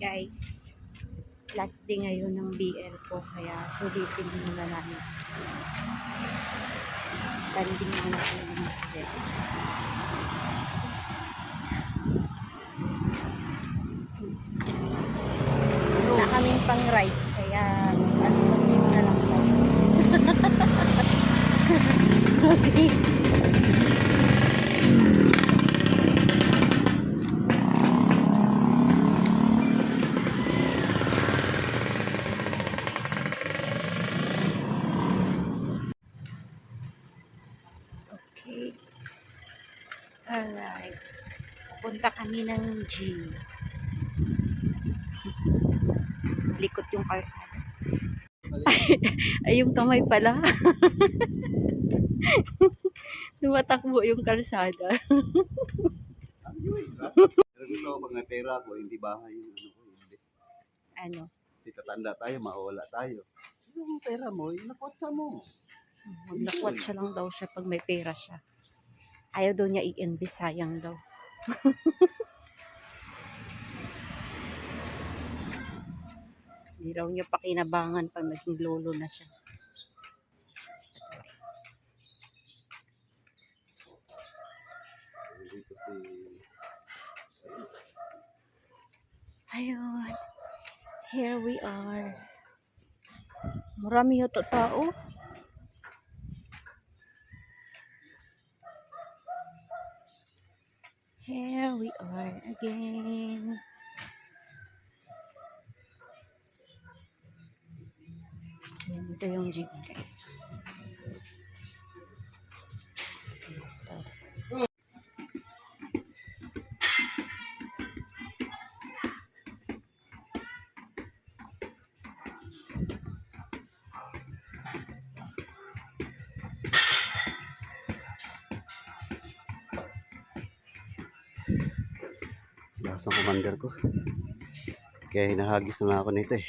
guys. Last day ngayon ng BL ko. Kaya sulitin muna namin. Landing muna kami ng hostel. Wala kaming pang rides. Kaya ano, jeep na lang okay. Okay. Alright. Punta kami ng gym. Likot yung kalsada. Ay, yung kamay pala. Tumatakbo yung kalsada. Pero gusto ko pag may pera ko, hindi bahay yung ano ko. Invest. Ano? Kasi tatanda tayo, mawala tayo. Yung pera mo, yung nakwatsa mo. Maglakwat siya lang daw siya pag may pera siya. Ayaw daw niya i-invest, sayang daw. Hindi raw niya pakinabangan pag naging lolo na siya. Ayun. Here we are. Marami yata tao. Here we are again. Ito yung jeep, guys. Semester. Lakas ng commander ko. Kaya hinahagis na ako nito eh.